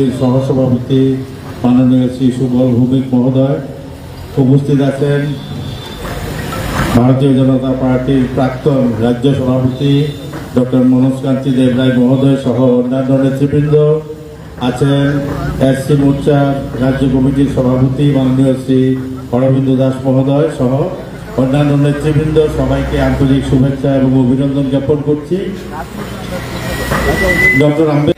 সহসভাপতি মাননীয় শ্রী সুবল ভৌমিক মহোদয় উপস্থিত আছেন ভারতীয় জনতা পার্টির প্রাক্তন রাজ্য সভাপতি ডক্টর মনোজ কান্তি দেব রায় মহোদয় সহ অন্যান্য নেতৃবৃন্দ আছেন এসসি মোর্চার রাজ্য কমিটির সভাপতি মাননীয় শ্রী অরবিন্দ দাস মহোদয় সহ অন্যান্য নেতৃবৃন্দ। সবাইকে আন্তরিক শুভেচ্ছা এবং অভিনন্দন জ্ঞাপন করছি। ডক্টর আম্বেদকর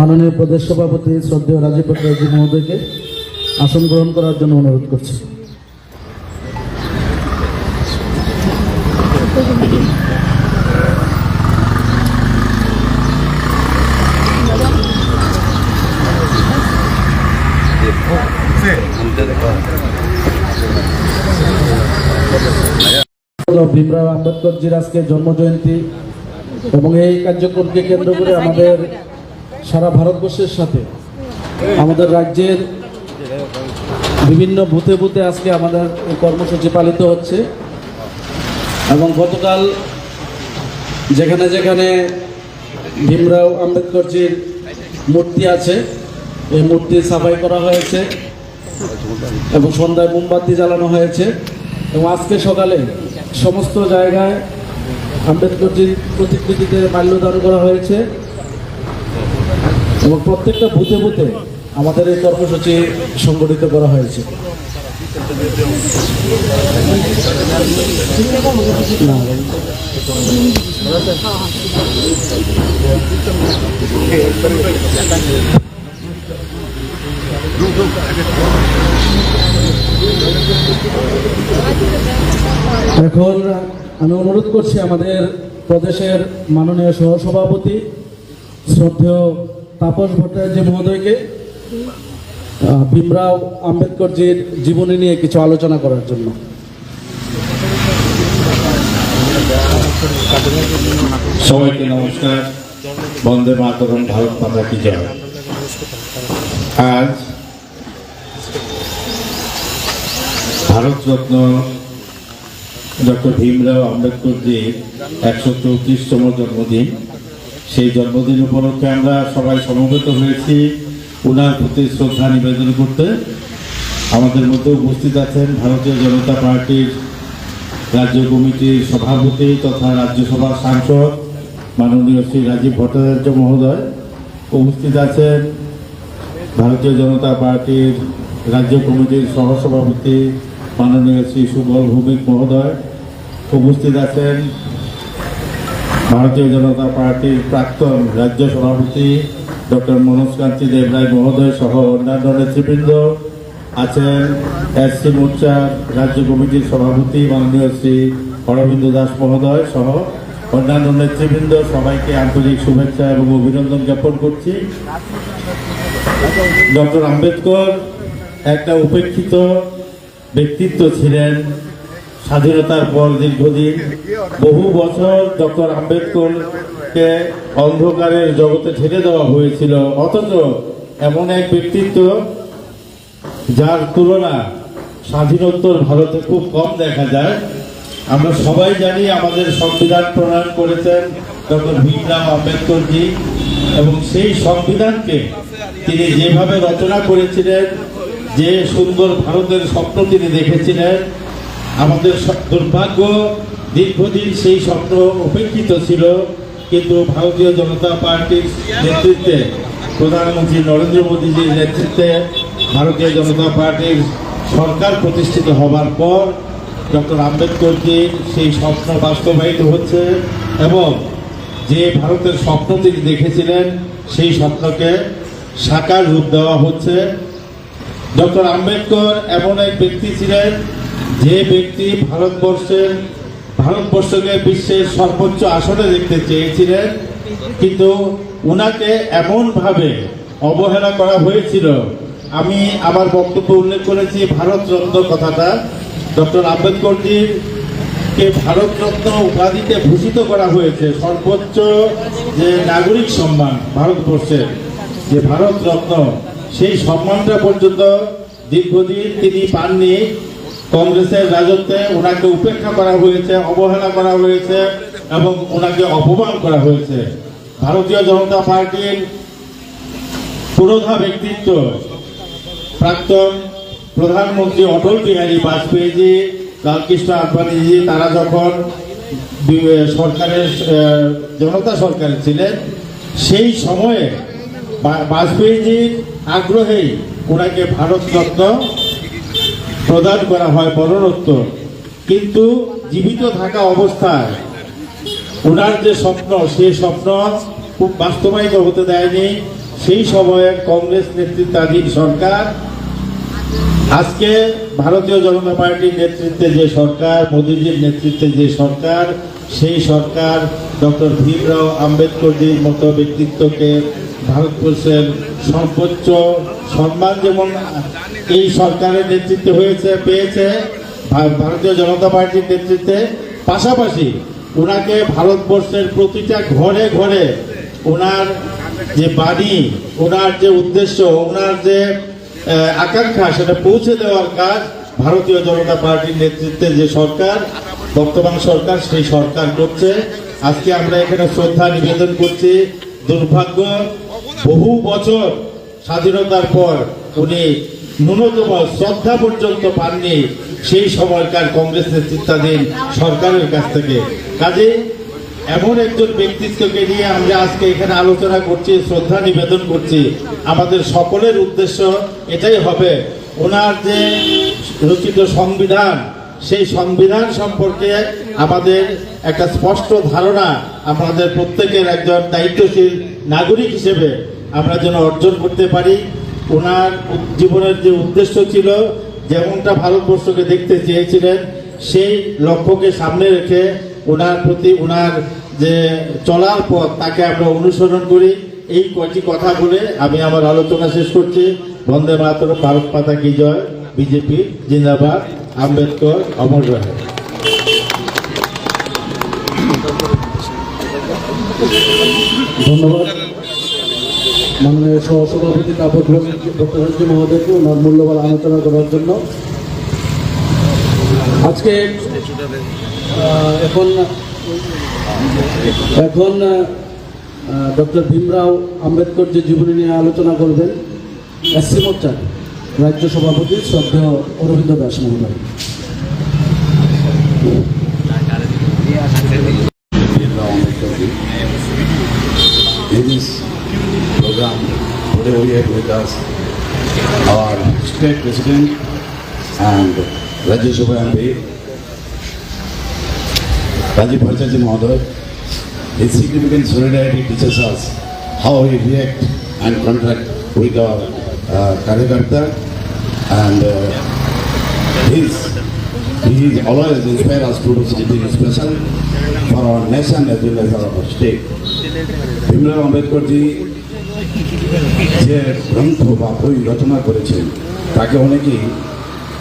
মাননীয় প্রদেশ সভাপতি শ্রদ্ধেয় রাজীব ভট্টাচার্য মহোদয়কে আসন গ্রহণ করার জন্য অনুরোধ করছি। ভীমরাও আম্বেদকরজির আজকে জন্ম জয়ন্তী এবং এই কার্যক্রমকে কেন্দ্র করে আমাদের সারা ভারতবর্ষের সাথে। আমাদের রাজ্যের বিভিন্ন বুথে বুথে আজকে আমাদের এই কর্মসূচি পালিত হচ্ছে। এবং গতকাল যেখানে যেখানে ভীমরাও আম্বেদকরজির মূর্তি আছে, এই মূর্তি সাফাই করা হয়েছে এবং সন্ধ্যায় মোমবাতি জ্বালানো হয়েছে। এবং আজকে সকালে সমস্ত জায়গায় আম্বেদকরজির প্রতিকৃতিতে মাল্যদান করা হয়েছে। এবং প্রত্যেকটা বুথে বুথে আমাদের এই কর্মসূচি সংগঠিত করা হয়েছে। এখন আমি অনুরোধ করছি আমাদের প্রদেশের মাননীয় সহসভাপতি, শ্রদ্ধেয় তাপস ভট্টাচার্য মহোদয়কে ভীমরাও আম্বেদকরজির জীবনী নিয়ে কিছু আলোচনা করার জন্য। সবাইকে নমস্কার। বন্দে মাতরম, ভারত মাতা কি জয়। আজ ভারতরত্ন ডক্টর ভীমরাও আম্বেদকরজির একশো চৌত্রিশতম জন্মদিন। সেই জন্মদিন উপলক্ষে আমরা সবাই সমবেত হয়েছি। ওনার প্রতি শ্রদ্ধা নিবেদন করতে আমাদের মধ্যে উপস্থিত আছেন ভারতীয় জনতা পার্টির রাজ্য কমিটির সভাপতি তথা রাজ্যসভার সাংসদ মাননীয় শ্রী রাজীব ভট্টাচার্য মহোদয়। উপস্থিত আছেন ভারতীয় জনতা পার্টির রাজ্য কমিটির সহসভাপতি মাননীয় শ্রী সুবল ভৌমিক মহোদয়। উপস্থিত আছেন ভারতীয় জনতা পার্টির প্রাক্তন রাজ্য সভাপতি ডক্টর মনোজ কান্তি দেব রায় মহোদয় সহ অন্যান্য নেতৃবৃন্দ আছেন এস সি মোর্চার রাজ্য কমিটির সভাপতি মাননীয় শ্রী অরবিন্দ দাস মহোদয় সহ অন্যান্য নেতৃবৃন্দ। সবাইকে আন্তরিক শুভেচ্ছা এবং অভিনন্দন জ্ঞাপন করছি। ডক্টর আম্বেদকর একটা উপেক্ষিত ব্যক্তিত্ব ছিলেন স্বাধীনতার পর দীর্ঘদিন বহু বছর ডক্টর আম্বেদকরকে অন্ধকারের জগতে ঠেলে দেওয়া হয়েছিল। অথচ এমন এক ব্যক্তিত্ব যার তুলনা স্বাধীনোত্তর ভারতে খুব কম দেখা যায়। আমরা সবাই জানি আমাদের সংবিধান প্রণয়ন করেছেন ডক্টর ভীমরাও আম্বেদকরজি এবং সেই সংবিধানকে তিনি যেভাবে রচনা করেছিলেন, যে সুন্দর ভারতের স্বপ্ন তিনি দেখেছিলেন আমাদের দুর্ভাগ্য দীর্ঘদিন সেই স্বপ্ন উপেক্ষিত ছিল, কিন্তু ভারতীয় জনতা পার্টির নেতৃত্বে প্রধানমন্ত্রী নরেন্দ্র মোদীজির নেতৃত্বে ভারতীয় জনতা পার্টির সরকার প্রতিষ্ঠিত হবার পর ডক্টর আম্বেদকরজির সেই স্বপ্ন বাস্তবায়িত হচ্ছে এবং যে ভারতের স্বপ্ন তিনি দেখেছিলেন, সেই স্বপ্নকে সাকার রূপ দেওয়া হচ্ছে। ডক্টর আম্বেদকর এমন এক ব্যক্তি ছিলেন যে ব্যক্তি ভারতবর্ষের, ভারতবর্ষকে বিশ্বের সর্বোচ্চ আসনে দেখতে চেয়েছিলেন, কিন্তু ওনাকে এমনভাবে অবহেলা করা হয়েছিল। আমি আমার বক্তব্য উল্লেখ করেছি ভারতরত্ন কথাটা। ডক্টর আম্বেদকরজির কে ভারত রত্ন উপাধিতে ভূষিত করা হয়েছে, সর্বোচ্চ যে নাগরিক সম্মান ভারতবর্ষের, যে ভারতরত্ন সেই সম্মানটা পর্যন্ত দীর্ঘদিন তিনি পাননি। কংগ্রেসের রাজত্বে ওনাকে উপেক্ষা করা হয়েছে, অবহেলা করা হয়েছে এবং ওনাকে অপমান করা হয়েছে। ভারতীয় জনতা পার্টির পুরোধা ব্যক্তিত্ব প্রাক্তন প্রধানমন্ত্রী অটল বিহারী বাজপেয়ীজি, লালকৃষ্ণ আডবাণীজি, তারা যখন সরকারের জনতা সরকারে ছিলেন, সেই সময়ে বাজপেয়ীজির আগ্রহেই ওনাকে ভারতরত্ন প্রদান করা হয় মরণোত্তর কিন্তু জীবিত থাকা অবস্থায় ওনার যে স্বপ্ন, সেই স্বপ্ন খুব বাস্তবায়িত হতে দেয়নি। সেই সময়ের কংগ্রেস নেতৃত্বাধীন সরকার, আজকে ভারতীয় জনতা পার্টির নেতৃত্বে যে সরকার, মোদীজির নেতৃত্বে যে সরকার, সেই সরকার ডক্টর ভীমরাও আম্বেদকরজির মতো ব্যক্তিত্বকে ভারতবর্ষের সর্বোচ্চ সম্মান যেমন এই সরকারের নেতৃত্বে হয়েছে, পেয়েছে ভারতীয় জনতা পার্টির নেতৃত্বে, পাশাপাশি ওনাকে ভারতবর্ষের প্রতিটা ঘরে ঘরে ওনার যে বাণী ওনার যে উদ্দেশ্য ওনার যে আকাঙ্ক্ষা, সেটা পৌঁছে দেওয়ার কাজ ভারতীয় জনতা পার্টির নেতৃত্বে যে সরকার, বর্তমান সরকার, সেই সরকার করছে। আজকে আমরা এখানে শ্রদ্ধা নিবেদন করছি। দুর্ভাগ্য বহু বছর স্বাধীনতার পর উনি ন্যূনতম শ্রদ্ধা পর্যন্ত পাননি, সেই সময়কার কংগ্রেস নেতৃত্বাধীন সরকারের কাছ থেকে। কাজে এমন একজন ব্যক্তিত্বকে নিয়ে আমরা আজকে এখানে আলোচনা করছি, শ্রদ্ধা নিবেদন করছি। আমাদের সকলের উদ্দেশ্য এটাই হবে, ওনার যে রচিত সংবিধান সেই সংবিধান সম্পর্কে আমাদের একটা স্পষ্ট ধারণা আমাদের প্রত্যেকের একজন দায়িত্বশীল নাগরিক হিসেবে আমরা যেন অর্জন করতে পারি। ওনার জীবনের যে উদ্দেশ্য ছিল, যেমনটা ভারতবর্ষকে দেখতে চেয়েছিলেন, সেই লক্ষ্যকে সামনে রেখে ওনার প্রতি ওনার যে চলার পথ, তাকে আমরা অনুসরণ করি। এই কয়টি কথা বলে আমি আমার আলোচনা শেষ করছি। বন্দে মাতরম, ভারত পাতা কি জয়। বিজেপি, জিন্দাবাদ, আম্বেদকর, অমর রহে। ধন্যবাদ। মাননীয় সহসভাপতি তাপক ভট্টাচার্য মহোদয়কে ওনার মূল্যবান আলোচনা করার জন্য। আজকে এখন এখন ডক্টর ভীমরাও আম্বেদকর যে জীবনী নিয়ে আলোচনা করবেন, এসসি মোর্চার। রাজ্য সভাপতি শ্রদ্ধেয় অরবিন্দ দাস মহোদয় program, today we have with our state president and Rajya Sabha MP, Rajiv Bhattacharya Mahoday. His significant solidarity teaches us how we react and contract with our uh, Karyakarta and uh, his he is always inspire us to do something special for our nation as well as our state. Bhimrao আম্বেদকরজি যে গ্রন্থ বা বই রচনা করেছেন তাকে অনেকেই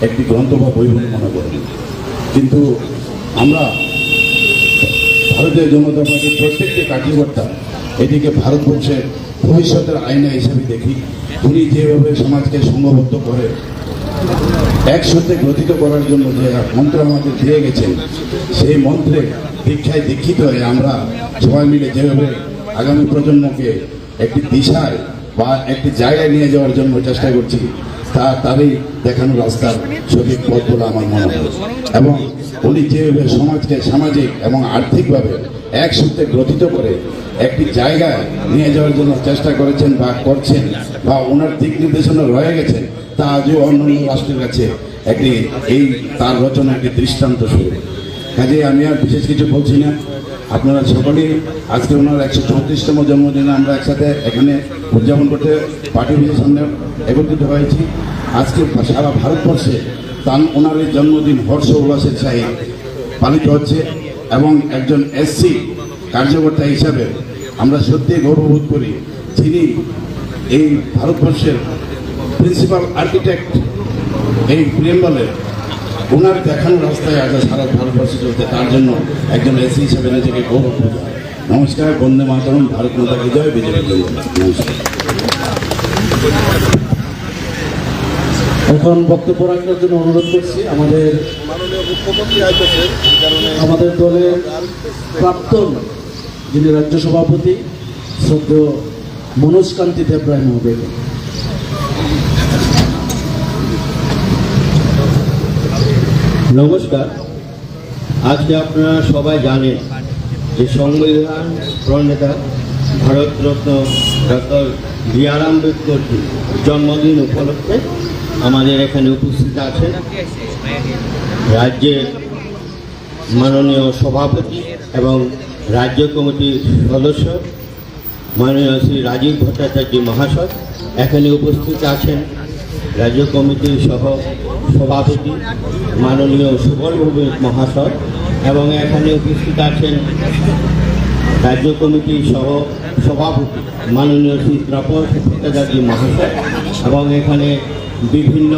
একটি গ্রন্থ বা বই বলে মনে করেন কিন্তু আমরা ভারতীয় জনতা পার্টির প্রত্যেকটি কার্যকর্তা এটিকে ভারতবর্ষের ভবিষ্যতের আয়না হিসেবে দেখি উনি যেভাবে সমাজকে সংঘবদ্ধ করে একসাথে গ্রথিত করার জন্য যে মন্ত্র আমাদের দিয়ে গেছেন সেই মন্ত্রে দীক্ষায় দীক্ষিত হয়ে আমরা সবাই মিলে যেভাবে আগামী প্রজন্মকে একটি দিশায় বা একটি জায়গায় নিয়ে যাওয়ার জন্য চেষ্টা করছি, তা তারই দেখানো রাস্তার সঠিক পথ বলে আমার মনে হয়। এবং উনি যেভাবে সমাজকে সামাজিক এবং আর্থিকভাবে একসাথে গ্রথিত করে একটি জায়গায় নিয়ে যাওয়ার জন্য চেষ্টা করেছেন বা করছেন বা ওনার দিক নির্দেশনা রয়ে গেছেন তা আজও অন্যান্য রাষ্ট্রের কাছে একটি, এই তার রচনা একটি দৃষ্টান্ত শুরু কাজে আমি আর বিশেষ কিছু বলছি না। আপনারা সকলেই আজকে ওনার একশো চৌত্রিশতম জন্মদিনে আমরা একসাথে এখানে উদযাপন করতে পার্টি অফিসের সামনে একত্রিত হয়েছি। আজকে সারা ভারতবর্ষে তার, ওনার এই জন্মদিন হর্ষ উল্লাসের সাথে পালিত হচ্ছে এবং একজন এসসি কার্যকর্তা হিসাবে আমরা সত্যি গৌরববোধ করি, যিনি এই ভারতবর্ষের প্রিন্সিপাল আর্কিটেক্ট এই প্রিয়েম্বলে ওনার দেখানো রাস্তায় আজ সারা ভারতবর্ষে চলতে তার জন্য একজন এসি হিসেবে নিজেকে গৌরব নমস্কার, বন্দে মাতরম, ভারত মাতা কি জয় বিজেপি নমস্কার। এখন বক্তব্য রাখার জন্য অনুরোধ করছি, আমাদের আমাদের দলের প্রাক্তন যিনি রাজ্য সভাপতি, শ্রদ্ধেয় মনোজ কান্তি দেবরায় মহোদয়। নমস্কার। আজকে আপনারা সবাই জানেন যে সংবিধান প্রণেতা Bharat Ratna doctor B R Ambedkar জন্মদিন উপলক্ষে আমাদের এখানে উপস্থিত আছেন। রাজ্যের মাননীয় সভাপতি এবং রাজ্য কমিটির সদস্য মাননীয় শ্রী রাজীব ভট্টাচার্য মহাশয় এখানে উপস্থিত আছেন। রাজ্য কমিটির সহ সভাপতি মাননীয় সুবল ভৌমিক মহাশয় এবং এখানে উপস্থিত আছেন রাজ্য কমিটির সহ সভাপতি মাননীয় শ্রী ত্রাপর ভট্টাচার্য মহাশয় এবং এখানে বিভিন্ন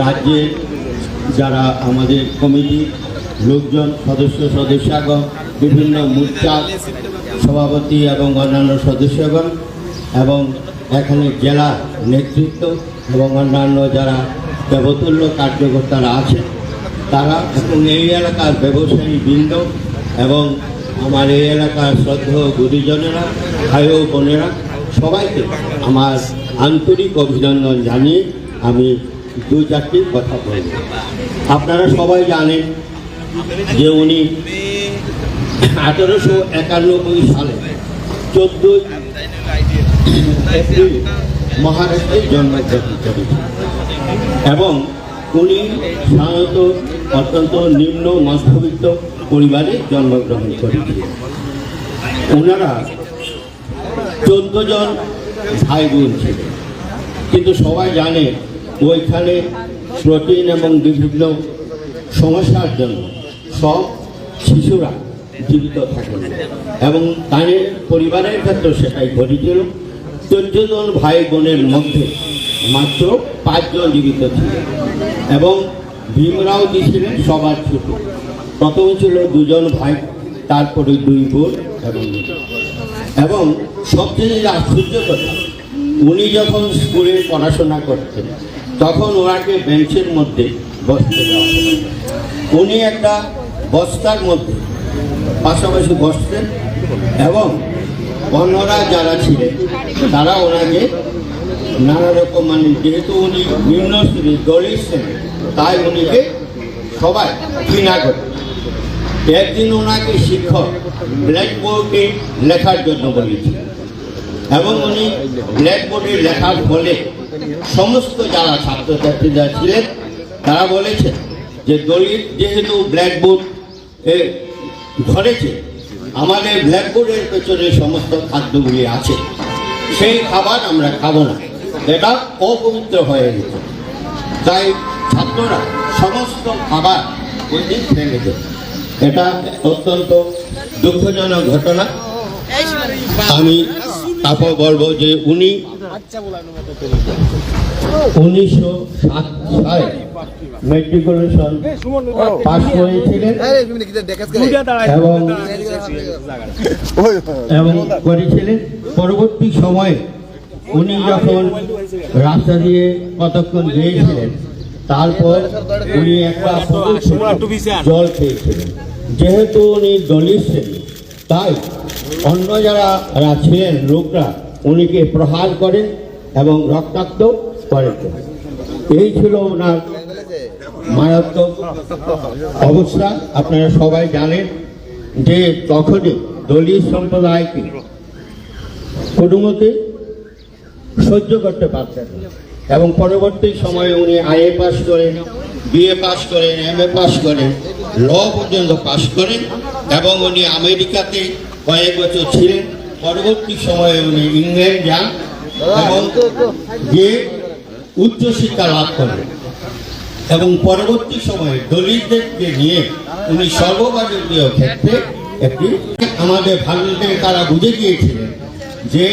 রাজ্যের যারা আমাদের কমিটি লোকজন, সদস্য, সদস্যগণ, বিভিন্ন মোর্চা সভাপতি এবং অন্যান্য সদস্যগণ এবং এখানে জেলা নেতৃত্ব এবং অন্যান্য যারা দেবতুল্য কার্যকর্তারা আছেন, তারা এবং এই এলাকার ব্যবসায়ী বৃন্দ এবং আমার এই এলাকার শ্রদ্ধেয় গুরুজনেরা, ভাই ও বোনেরা, সবাইকে আমার আন্তরিক অভিনন্দন জানিয়ে আমি দু চারটি কথা বলব। আপনারা সবাই জানেন যে উনি আঠেরোশো একানব্বই সালে চোদ্দোই এপ্রিল মহারাষ্ট্রে জন্মগ্রহণ এবং উনি সাধারণত অত্যন্ত নিম্ন মধ্যবিত্ত পরিবারে জন্মগ্রহণ করেছিলেন। ওনারা চোদ্দ জন ভাই বোন ছিলেন। কিন্তু সবাই জানে ওইখানে প্রোটিন এবং বিভিন্ন সমস্যার জন্য সব শিশুরা জীবিত থাকে এবং তাদের পরিবারের ক্ষেত্রে সেটাই ঘটেছিল। চোদ্দ জন ভাই বোনের মধ্যে মাত্র পাঁচজন জীবিত ছিলেন এবং ভীমরাওজি ছিলেন? সবার ছোট। প্রথম ছিল দুজন ভাই, তারপরে দুই বোন এবং এবং সবচেয়ে আশ্চর্য কথা, উনি যখন স্কুলে পড়াশোনা করতেন, তখন ওনাকে বেঞ্চের মধ্যে বসতে দেওয়া। উনি একটা বস্তার মধ্যে পাশাপাশি বসতেন এবং অন্যরা যারা ছিলেন, তারা ওনাকে নানা রকম মানে যেহেতু উনি নিম্ন শ্রেণির দলিত শ্রেণি, তাই উনিকে সবাই ঘৃণা করে। একদিন ওনাকে শিক্ষক ব্ল্যাকবোর্ডে লেখার জন্য বলেছিলেন এবং উনি ব্ল্যাকবোর্ডে লেখার ফলে সমস্ত যারা ছাত্রছাত্রীরা ছিলেন, তারা বলেছেন যে দলিত যেহেতু ব্ল্যাকবোর্ড ধরেছে আমাদের ব্ল্যাকবোর্ডের পেছনে সমস্ত খাদ্যগুলি আছে। সেই খাবার আমরা খাব না। এটা অপবিত্র হয়ে গেছে। তাই ছাত্ররা সমস্ত খাবার ওই দিন ফেলে এটা অত্যন্ত দুঃখজনক ঘটনা। আমি তারপর বলব যে উনি উনিশশো সাত সালে মেট্রিকুলেশন পাশ করেছিলেন এবং করেছিলেন পরবর্তী সময়ে উনি যখন রাস্তা দিয়ে কতক্ষণ গিয়েছিলেন তারপর উনি একটা জল খেয়েছিলেন। যেহেতু উনি দলিত শ্রেণি তাই অন্য যারা ছিলেন লোকরা উনিকে প্রহার করেন এবং রক্তাক্ত করেন এই ছিল ওনার মারাত্মক অবস্থা। আপনারা সবাই জানেন যে তখনই দলিত সম্প্রদায়কে কোনোমতে সহ্য করতে পারতেন এবং পরবর্তী সময়ে উনি আইএ পাস করেন, বিএ পাস করেন এম এ পাস করেন, ল পর্যন্ত পাস করেন এবং উনি আমেরিকাতে কয়েক বছর ছিলেন। পরবর্তী সময়ে উনি ইংল্যান্ড যান এবং গিয়ে উচ্চশিক্ষা লাভ করেন এবং পরবর্তী সময়ে দলিতদেরকে নিয়ে উনি সর্বভারতীয় ক্ষেত্রে একটি আমাদের ভারতের তারা বুঝে গিয়েছিলেন যে